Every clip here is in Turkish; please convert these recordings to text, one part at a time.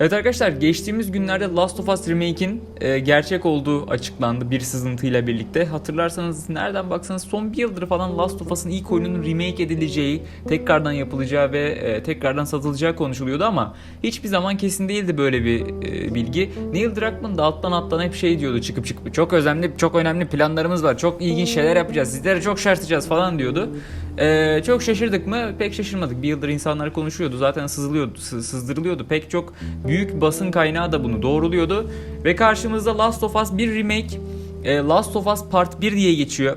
Evet arkadaşlar geçtiğimiz günlerde Last of Us Remake'in e, gerçek olduğu açıklandı bir sızıntıyla birlikte. Hatırlarsanız nereden baksanız son bir yıldır falan Last of Us'ın ilk oyununun remake edileceği, tekrardan yapılacağı ve e, tekrardan satılacağı konuşuluyordu ama hiçbir zaman kesin değildi böyle bir e, bilgi. Neil Druckmann da alttan alttan hep şey diyordu çıkıp çıkıp çok önemli çok önemli planlarımız var, çok ilginç şeyler yapacağız, sizlere çok şaşırtacağız falan diyordu. E, çok şaşırdık mı? Pek şaşırmadık. Bir yıldır insanlar konuşuyordu. Zaten sızılıyordu, sı- sızdırılıyordu. Pek çok büyük basın kaynağı da bunu doğruluyordu. Ve karşımızda Last of Us bir remake, e, Last of Us Part 1 diye geçiyor.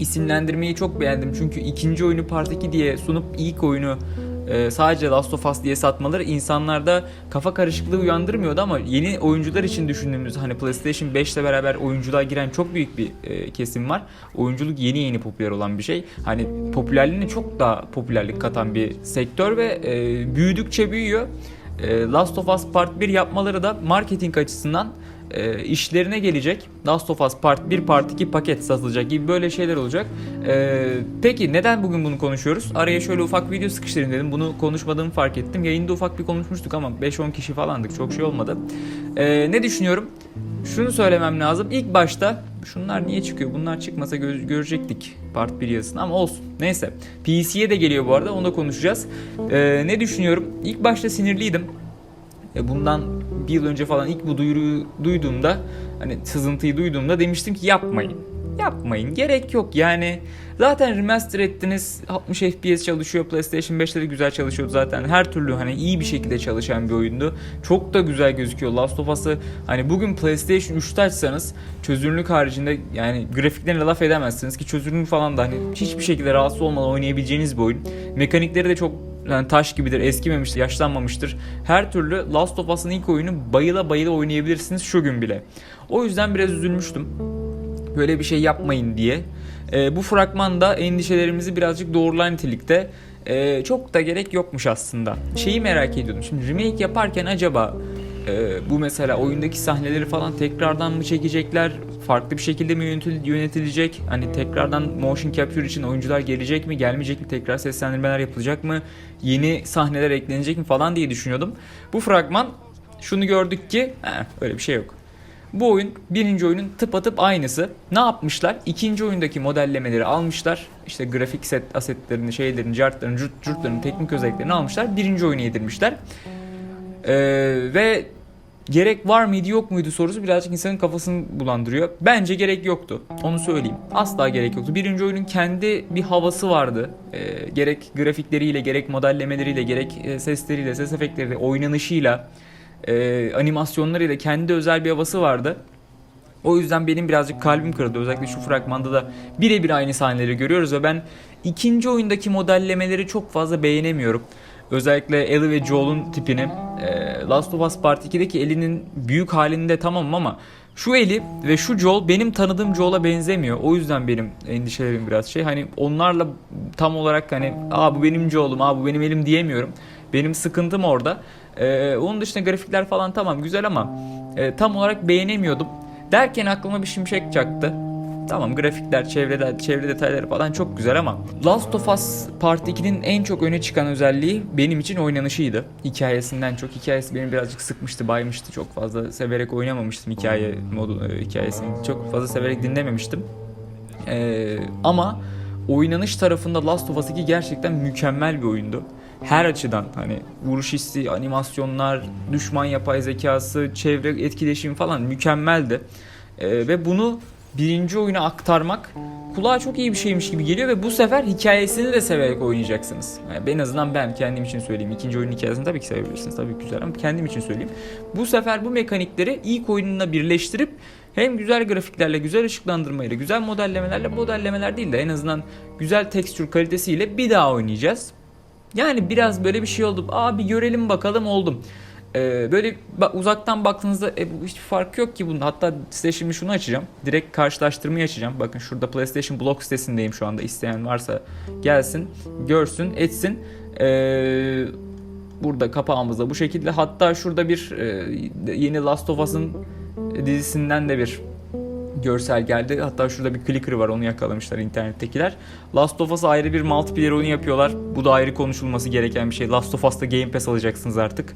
İsimlendirmeyi çok beğendim çünkü ikinci oyunu Part 2 diye sunup ilk oyunu e, sadece Last of Us diye satmaları insanlarda kafa karışıklığı uyandırmıyordu ama yeni oyuncular için düşündüğümüz hani PlayStation 5 ile beraber oyunculuğa giren çok büyük bir e, kesim var. Oyunculuk yeni yeni popüler olan bir şey. Hani popülerliğine çok daha popülerlik katan bir sektör ve e, büyüdükçe büyüyor. E, Last of Us Part 1 yapmaları da marketing açısından e, işlerine gelecek. Last of Us Part 1, Part 2 paket satılacak gibi böyle şeyler olacak. E, peki neden bugün bunu konuşuyoruz? Araya şöyle ufak video sıkıştırayım dedim. Bunu konuşmadığımı fark ettim. Yayında ufak bir konuşmuştuk ama 5-10 kişi falandık. Çok şey olmadı. E, ne düşünüyorum? Şunu söylemem lazım. İlk başta şunlar niye çıkıyor? Bunlar çıkmasa gö- görecektik Part 1 yazısını ama olsun. Neyse. PC'ye de geliyor bu arada. Onu da konuşacağız. E, ne düşünüyorum? İlk başta sinirliydim. E, bundan bir yıl önce falan ilk bu duyuruyu duyduğumda hani sızıntıyı duyduğumda demiştim ki yapmayın. Yapmayın. Gerek yok. Yani zaten remaster ettiniz. 60 FPS çalışıyor. PlayStation 5'te de güzel çalışıyordu zaten. Her türlü hani iyi bir şekilde çalışan bir oyundu. Çok da güzel gözüküyor. Last of Us'ı hani bugün PlayStation 3'te açsanız çözünürlük haricinde yani grafiklerine laf edemezsiniz ki çözünürlük falan da hani hiçbir şekilde rahatsız olmadan oynayabileceğiniz bir oyun. Mekanikleri de çok yani taş gibidir, eskimemiştir, yaşlanmamıştır. Her türlü Last of Us'ın ilk oyunu bayıla bayıla oynayabilirsiniz şu gün bile. O yüzden biraz üzülmüştüm. Böyle bir şey yapmayın diye. Ee, bu fragmanda endişelerimizi birazcık doğrulayan nitelikte. Ee, çok da gerek yokmuş aslında. Şeyi merak ediyordum. Şimdi remake yaparken acaba e, bu mesela oyundaki sahneleri falan tekrardan mı çekecekler? Farklı bir şekilde mi yönetil- yönetilecek? Hani tekrardan motion capture için oyuncular gelecek mi, gelmeyecek mi? Tekrar seslendirmeler yapılacak mı? Yeni sahneler eklenecek mi falan diye düşünüyordum. Bu fragman şunu gördük ki eh, öyle bir şey yok. Bu oyun birinci oyunun tıpatıp aynısı. Ne yapmışlar? İkinci oyundaki modellemeleri almışlar. İşte grafik set asetlerini, şeylerini, cartlarını, cürt, cürtlerini, teknik özelliklerini almışlar. Birinci oyuna yedirmişler. Ee, ve gerek var mıydı yok muydu sorusu birazcık insanın kafasını bulandırıyor. Bence gerek yoktu. Onu söyleyeyim. Asla gerek yoktu. Birinci oyunun kendi bir havası vardı. Ee, gerek grafikleriyle, gerek modellemeleriyle, gerek e, sesleriyle, ses efektleriyle, oynanışıyla, e, animasyonlarıyla kendi özel bir havası vardı. O yüzden benim birazcık kalbim kırıldı. Özellikle şu fragmanda da birebir aynı sahneleri görüyoruz ve ben ikinci oyundaki modellemeleri çok fazla beğenemiyorum. Özellikle Ellie ve Joel'un tipini. e, Last of Us Part 2'deki Ellie'nin büyük halinde tamamım ama şu Ellie ve şu Joel benim tanıdığım Joel'a benzemiyor. O yüzden benim endişelerim biraz şey. Hani onlarla tam olarak hani aa bu benim Joel'um, aa bu benim elim diyemiyorum. Benim sıkıntım orada. E, onun dışında grafikler falan tamam güzel ama e, tam olarak beğenemiyordum. Derken aklıma bir şimşek çaktı. Tamam grafikler, çevrede, çevre detayları falan çok güzel ama Last of Us Part 2'nin en çok öne çıkan özelliği benim için oynanışıydı. Hikayesinden çok hikayesi beni birazcık sıkmıştı, baymıştı. Çok fazla severek oynamamıştım hikaye modu e, hikayesini. Çok fazla severek dinlememiştim. Ee, ama oynanış tarafında Last of Us 2 gerçekten mükemmel bir oyundu. Her açıdan hani vuruş hissi, animasyonlar, düşman yapay zekası, çevre etkileşimi falan mükemmeldi. Ee, ve bunu birinci oyuna aktarmak kulağa çok iyi bir şeymiş gibi geliyor ve bu sefer hikayesini de severek oynayacaksınız. Yani en azından ben kendim için söyleyeyim. İkinci oyunun hikayesini tabii ki sevebilirsiniz. Tabii güzel ama kendim için söyleyeyim. Bu sefer bu mekanikleri ilk oyununa birleştirip hem güzel grafiklerle, güzel ışıklandırmayla, güzel modellemelerle, modellemeler değil de en azından güzel tekstür kalitesiyle bir daha oynayacağız. Yani biraz böyle bir şey oldu. Aa bir görelim bakalım oldum. Ee, böyle uzaktan baktığınızda e, bu hiçbir fark yok ki bunun. Hatta size şimdi şunu açacağım. Direkt karşılaştırmayı açacağım. Bakın şurada PlayStation Blog sitesindeyim şu anda. İsteyen varsa gelsin, görsün, etsin. Ee, burada kapağımızda bu şekilde. Hatta şurada bir e, yeni Last of Us'ın dizisinden de bir görsel geldi. Hatta şurada bir clicker var onu yakalamışlar internettekiler. Last of Us ayrı bir multiplayer oyunu yapıyorlar. Bu da ayrı konuşulması gereken bir şey. Last of Us'ta Game Pass alacaksınız artık.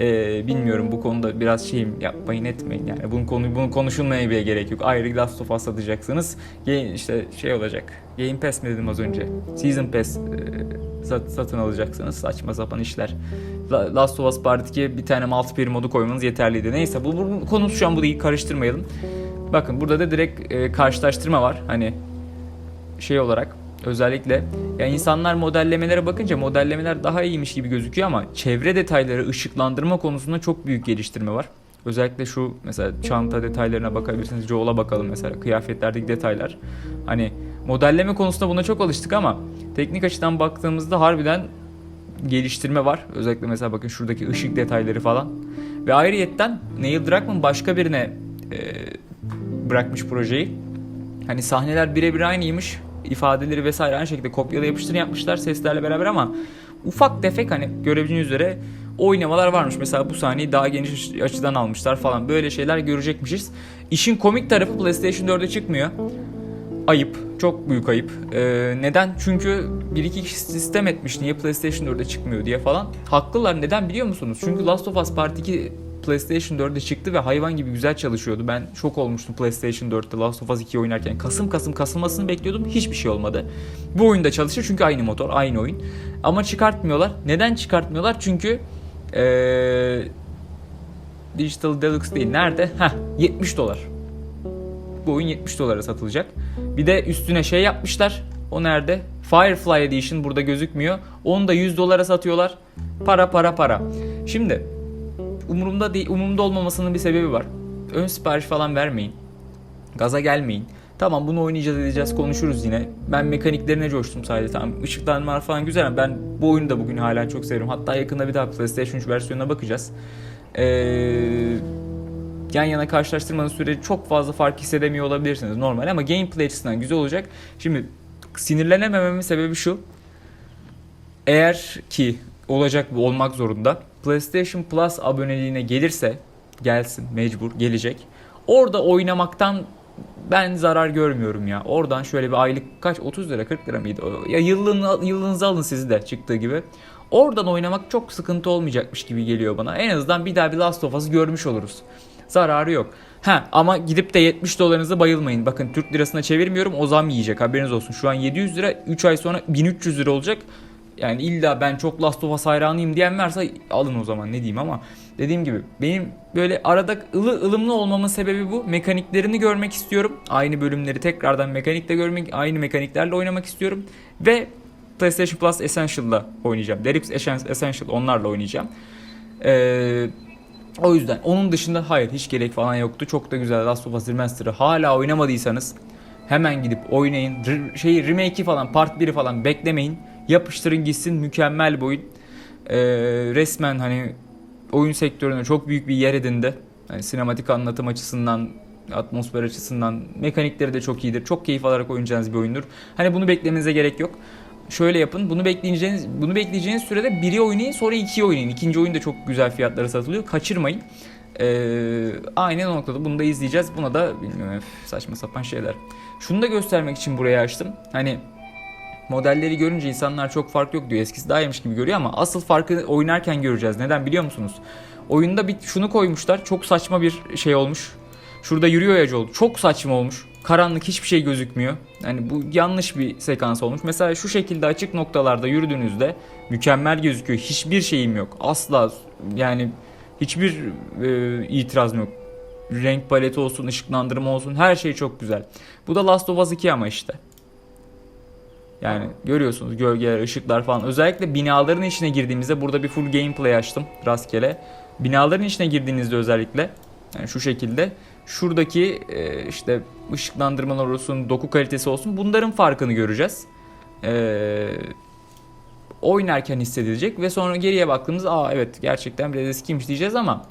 Ee, bilmiyorum bu konuda biraz şeyim yapmayın etmeyin yani bunun konu bunun konuşulmaya bile gerek yok. Ayrı Last of Us satacaksınız. Game, işte şey olacak. Game Pass mi dedim az önce? Season Pass e, sat- satın alacaksınız. Saçma sapan işler. La- Last of Us Part 2'ye bir tane multiplayer modu koymanız yeterliydi. Neyse bu, bu konu şu an bu değil karıştırmayalım. Bakın burada da direkt e, karşılaştırma var. Hani şey olarak özellikle ya insanlar modellemelere bakınca modellemeler daha iyiymiş gibi gözüküyor ama çevre detayları ışıklandırma konusunda çok büyük geliştirme var. Özellikle şu mesela çanta detaylarına bakabilirsiniz. Joel'a bakalım mesela kıyafetlerdeki detaylar. Hani modelleme konusunda buna çok alıştık ama teknik açıdan baktığımızda harbiden geliştirme var. Özellikle mesela bakın şuradaki ışık detayları falan. Ve ayrıyetten Neil Druckmann başka birine e, bırakmış projeyi. Hani sahneler birebir aynıymış. İfadeleri vesaire aynı şekilde kopyala yapıştır yapmışlar seslerle beraber ama ufak tefek hani görebildiğiniz üzere oynamalar varmış. Mesela bu sahneyi daha geniş açıdan almışlar falan. Böyle şeyler görecekmişiz. İşin komik tarafı PlayStation 4'e çıkmıyor. Ayıp. Çok büyük ayıp. Ee, neden? Çünkü bir iki kişi sistem etmiş niye PlayStation 4'e çıkmıyor diye falan. Haklılar. Neden biliyor musunuz? Çünkü Last of Us Part 2 PlayStation 4'e çıktı ve hayvan gibi güzel çalışıyordu. Ben şok olmuştum PlayStation 4'te Last of Us 2 oynarken. Kasım kasım kasılmasını bekliyordum. Hiçbir şey olmadı. Bu oyunda çalışır çünkü aynı motor, aynı oyun. Ama çıkartmıyorlar. Neden çıkartmıyorlar? Çünkü ee, Digital Deluxe değil. Nerede? Heh, 70 dolar. Bu oyun 70 dolara satılacak. Bir de üstüne şey yapmışlar. O nerede? Firefly Edition burada gözükmüyor. Onu da 100 dolara satıyorlar. Para para para. Şimdi umurumda değil, umurumda olmamasının bir sebebi var. Ön sipariş falan vermeyin. Gaza gelmeyin. Tamam bunu oynayacağız edeceğiz konuşuruz yine. Ben mekaniklerine coştum sadece tamam. Işıklanmalar falan güzel ama ben bu oyunu da bugün hala çok seviyorum. Hatta yakında bir daha PlayStation 3 versiyonuna bakacağız. Ee, yan yana karşılaştırmanın süreci çok fazla fark hissedemiyor olabilirsiniz normal ama gameplay açısından güzel olacak. Şimdi sinirlenemememin sebebi şu. Eğer ki olacak olmak zorunda. PlayStation Plus aboneliğine gelirse gelsin mecbur gelecek. Orada oynamaktan ben zarar görmüyorum ya. Oradan şöyle bir aylık kaç 30 lira 40 lira mıydı? Ya yıllığını, yıllığınızı alın sizi de çıktığı gibi. Oradan oynamak çok sıkıntı olmayacakmış gibi geliyor bana. En azından bir daha bir Last of Us'ı görmüş oluruz. Zararı yok. Ha ama gidip de 70 dolarınızı bayılmayın. Bakın Türk lirasına çevirmiyorum o zam yiyecek haberiniz olsun. Şu an 700 lira 3 ay sonra 1300 lira olacak. Yani illa ben çok Last of Us hayranıyım diyen varsa alın o zaman ne diyeyim ama dediğim gibi benim böyle arada ılı ılımlı olmamın sebebi bu. Mekaniklerini görmek istiyorum. Aynı bölümleri tekrardan mekanikle görmek, aynı mekaniklerle oynamak istiyorum ve PlayStation Plus Essential'la oynayacağım. Deluxe Essential onlarla oynayacağım. Ee, o yüzden onun dışında hayır hiç gerek falan yoktu. Çok da güzel Last of Us Remaster'ı hala oynamadıysanız hemen gidip oynayın. R- şey remake'i falan part 1'i falan beklemeyin. Yapıştırın gitsin mükemmel bir oyun. Ee, resmen hani oyun sektörüne çok büyük bir yer edindi. Yani sinematik anlatım açısından, atmosfer açısından, mekanikleri de çok iyidir. Çok keyif alarak oynayacağınız bir oyundur. Hani bunu beklemenize gerek yok. Şöyle yapın. Bunu bekleyeceğiniz bunu bekleyeceğiniz sürede biri oynayın, sonra ikiyi oynayın. İkinci oyun da çok güzel fiyatlara satılıyor. Kaçırmayın. Ee, aynen o noktada bunu da izleyeceğiz. Buna da bilmiyorum saçma sapan şeyler. Şunu da göstermek için buraya açtım. Hani modelleri görünce insanlar çok fark yok diyor. Eskisi daha iyiymiş gibi görüyor ama asıl farkı oynarken göreceğiz. Neden biliyor musunuz? Oyunda bir şunu koymuşlar. Çok saçma bir şey olmuş. Şurada yürüyor ya Joel. Çok saçma olmuş. Karanlık hiçbir şey gözükmüyor. Yani bu yanlış bir sekans olmuş. Mesela şu şekilde açık noktalarda yürüdüğünüzde mükemmel gözüküyor. Hiçbir şeyim yok. Asla yani hiçbir e, itirazım yok. Renk paleti olsun, ışıklandırma olsun her şey çok güzel. Bu da Last of Us 2 ama işte. Yani görüyorsunuz gölgeler, ışıklar falan. Özellikle binaların içine girdiğimizde burada bir full gameplay açtım rastgele. Binaların içine girdiğinizde özellikle yani şu şekilde şuradaki e, işte ışıklandırmalar olsun, doku kalitesi olsun bunların farkını göreceğiz. E, oynarken hissedilecek ve sonra geriye baktığımızda aa evet gerçekten biraz eskiymiş diyeceğiz ama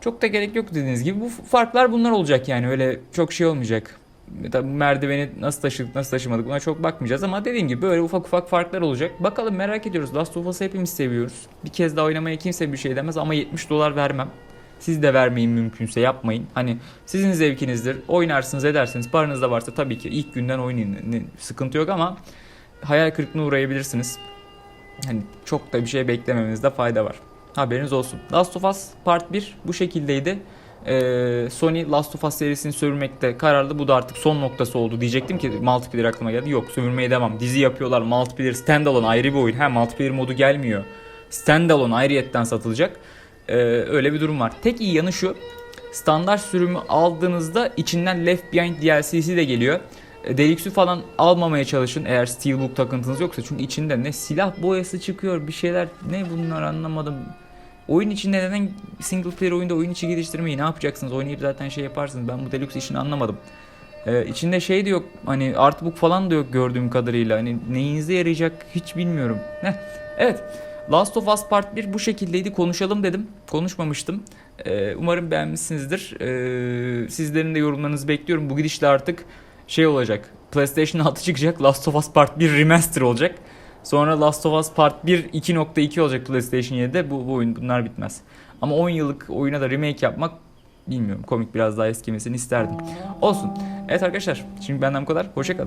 çok da gerek yok dediğiniz gibi bu farklar bunlar olacak yani öyle çok şey olmayacak. Tabii merdiveni nasıl taşıdık nasıl taşımadık buna çok bakmayacağız ama dediğim gibi böyle ufak ufak farklar olacak. Bakalım merak ediyoruz. Last of Us'ı hepimiz seviyoruz. Bir kez daha oynamaya kimse bir şey demez ama 70 dolar vermem. Siz de vermeyin mümkünse yapmayın. Hani sizin zevkinizdir. Oynarsınız edersiniz. Paranız da varsa tabii ki ilk günden oynayın. Sıkıntı yok ama hayal kırıklığına uğrayabilirsiniz. Hani çok da bir şey beklememenizde fayda var. Haberiniz olsun. Last of Us Part 1 bu şekildeydi. Ee, Sony Last of Us serisini sövürmekte kararlı. Bu da artık son noktası oldu. Diyecektim ki multiplayer aklıma geldi. Yok sövürmeye devam. Dizi yapıyorlar. Multiplayer standalone ayrı bir oyun. Ha multiplayer modu gelmiyor. Standalone ayrıyetten satılacak. Ee, öyle bir durum var. Tek iyi yanı şu. Standart sürümü aldığınızda içinden Left Behind DLC'si de geliyor. E, Deluxe'ü falan almamaya çalışın eğer Steelbook takıntınız yoksa. Çünkü içinde ne silah boyası çıkıyor bir şeyler ne bunlar anlamadım. Oyun içinde neden single player oyunda oyun içi geliştirmeyi ne yapacaksınız? Oynayıp zaten şey yaparsınız. Ben bu Deluxe işini anlamadım. Ee, içinde şey de yok hani artbook falan da yok gördüğüm kadarıyla. Hani neyinize yarayacak hiç bilmiyorum. Heh. Evet. Last of Us Part 1 bu şekildeydi. Konuşalım dedim. Konuşmamıştım. Ee, umarım beğenmişsinizdir. Ee, sizlerin de yorumlarınızı bekliyorum. Bu gidişle artık şey olacak. PlayStation 6 çıkacak. Last of Us Part 1 remaster olacak. Sonra Last of Us Part 1 2.2 olacak PlayStation 7'de. Bu, bu oyun bunlar bitmez. Ama 10 yıllık oyuna da remake yapmak bilmiyorum. Komik biraz daha eskimesini isterdim. Olsun. Evet arkadaşlar. Şimdi benden bu kadar. Hoşçakalın.